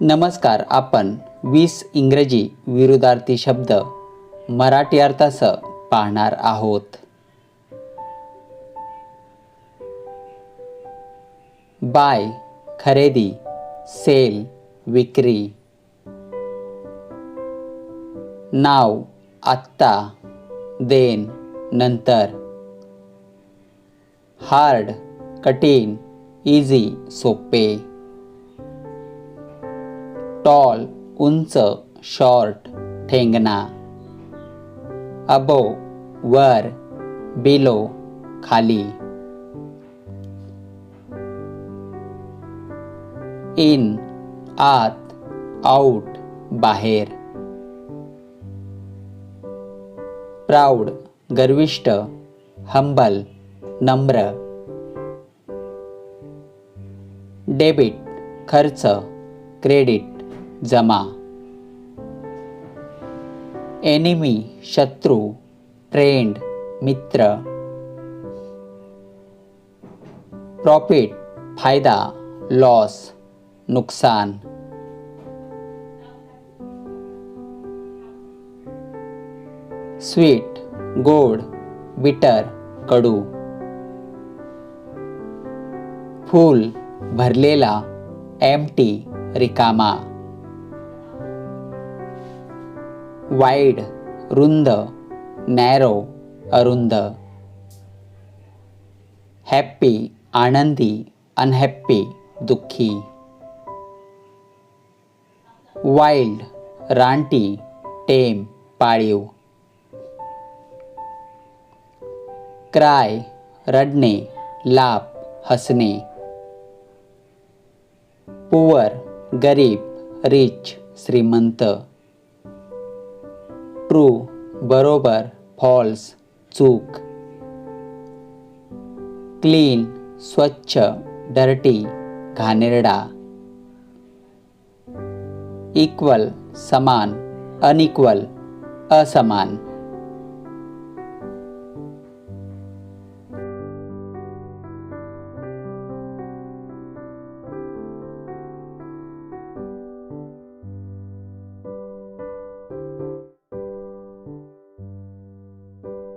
नमस्कार आपण वीस इंग्रजी विरुद्धार्थी शब्द मराठी अर्थासह पाहणार आहोत. बाय खरेदी सेल विक्री. नाव आत्ता देन नंतर. हार्ड कठीण इझी सोपे. टॉल उंच शॉर्ट ठेंगणा. अबो वर बिलो खाली. इन आत आऊट बाहेर. प्राऊड गर्विष्ट हंबल नम्र. डेबिट खर्च क्रेडिट. जमा. एनिमी शत्रू ट्रेंड मित्र. प्रॉफिट फायदा लॉस नुकसान. स्वीट गोड बिटर कडू. फूल भरलेला एमटी रिकामा. वाईड रुंद नॅरो अरुंद. हॅप्पी आनंदी अनहॅप्पी दुःखी. वाईल्ड रानटी टेम पाळीव. क्राय रडणे लाप हसणे. पुवर गरीब रिच श्रीमंत. ट्रू बरोबर फॉल्स चूक. क्लीन स्वच्छ डर्टी घाणेरडा. इक्वल समान अनइक्वल असमान.